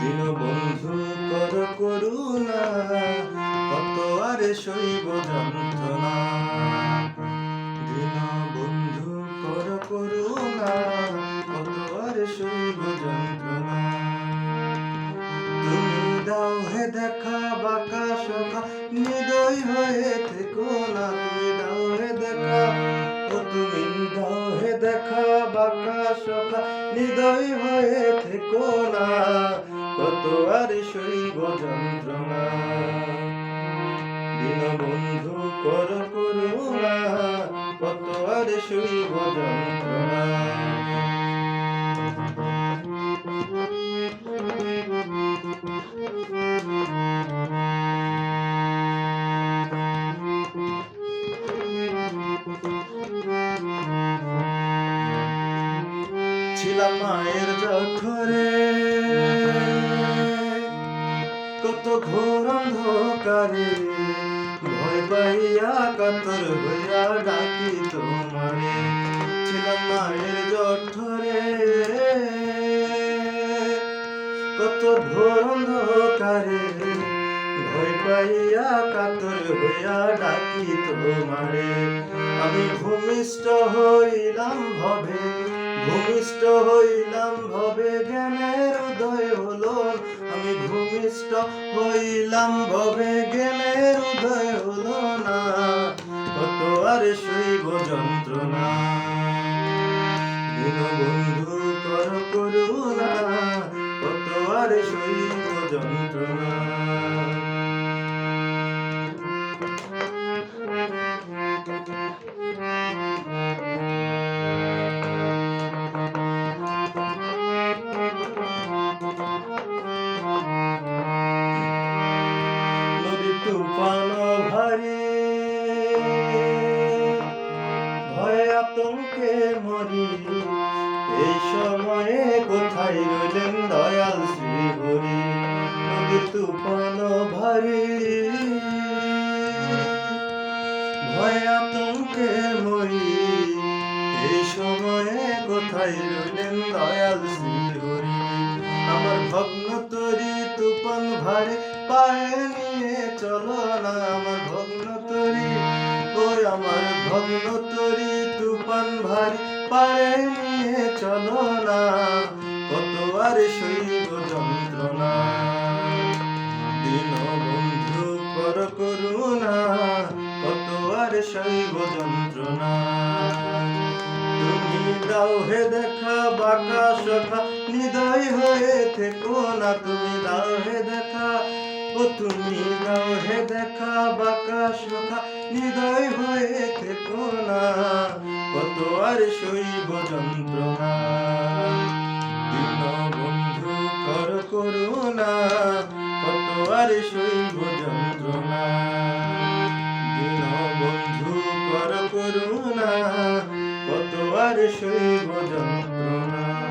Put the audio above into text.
দিন বন্ধু, কর করুণা, কত আর শৈব যন্ত্রণা। দিন বন্ধু, কর করুণা, কত আর শৈব যন্ত্রণা। তুমি দাও হে দেখা, বাঁকা সখা নিদয় হয়ে থেকো না। তুমি দাও হে দেখা, ও তুমি দাও হে দেখা বাঁকা সখা নিদয় হয়ে থেকো না। কত আর শৈব যন্ত্রণা। দীনবন্ধু কর করুণা, কত আর শৈব যন্ত্রণা। ছিলাম মায়ের জঠরে। কত ঘোর অন্ধকারে ভয় পাইয়া কাতর হইয়া ডাকি তোমারে। ছিলাম মায়ের জঠরে। কত ঘোর অন্ধকারে ভয় পাইয়া কাতর হইয়া ডাকি তোমারে। আমি ভূমিষ্ঠ হইলাম ভবে ভূমিষ্ঠ হইলাম, ভবে জ্ঞানের উদয় হলো। আমি ভূমিষ্ঠ হইলাম, ভবে জ্ঞানের উদয় হলো না। কত আর শৈব যন্ত্রণা। দিন বন্ধু কর করুণা, কত আর শৈব এই সময়ে কোথায় রইলেন দয়াল শ্রী হরি নদী তুফান ভারী। ভয়ে আতঙ্কে মরি। এই সময়ে কোথায় রইলেন দয়াল শ্রী হরি আমার ভগ্ন তরি তুপন ভারে। পায়ে নিয়ে চলো না আমার ভগ্ন তরি। ওই আমার ভগ্ন তরি তুফান ভারে। পায়ে নিয়ে চলো না। কত আর শৈব যন্ত্রণা। দিন বন্ধু কর করুণা। কত আর শৈব যন্ত্রণা। তুমি দাও হে দেখা, বাঁকা সখা, নিদয় হয়ে থেকো না। তুমি দাও হে দেখা ও তুমি দাও হে দেখা বাঁকা সখা নিদয় হয়ে থেকো না। কত আর শৈব যন্ত্রণা। দিন বন্ধু কর করুণা কত আর শৈব যন্ত্রণা। দিন বন্ধু কর করুণা কত আর শৈব যন্ত্রণা।